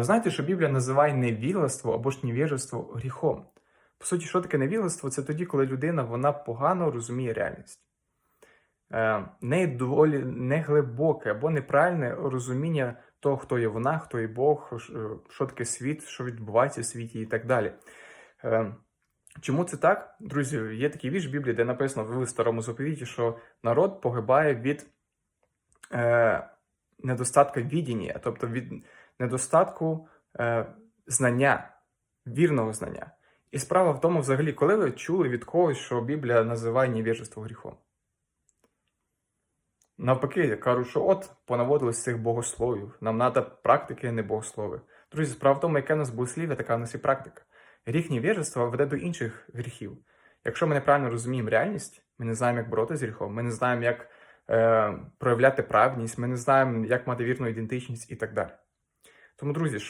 Знаєте, що Біблія називає невігластво або ж невіжество гріхом. По суті, що таке невігластво? Це тоді, коли людина вона погано розуміє реальність. Е, неї доволі неглибоке або неправильне розуміння того, хто є вона, хто є Бог, е, що таке світ, що відбувається в світі і так далі. Е, Чому це так? Друзі, є такий вірш в Біблії, де написано в старому заповіті, що народ погибає від недостатка відіння, тобто від недостатку е, знання, вірного знання. І справа в тому, взагалі, коли ви чули від когось, що Біблія називає невіжество гріхом. Навпаки, кажуть, що от понаводились цих богословів. Нам треба практики, а не богослови. Друзі, справа в тому, яке в нас богослів'я, така в нас і практика. Гріх невіжества веде до інших гріхів. Якщо ми неправильно розуміємо реальність, ми не знаємо, як боротися з гріхом, ми не знаємо, як е, проявляти праведність, ми не знаємо, як мати вірну ідентичність і так далі. Тому, друзі, що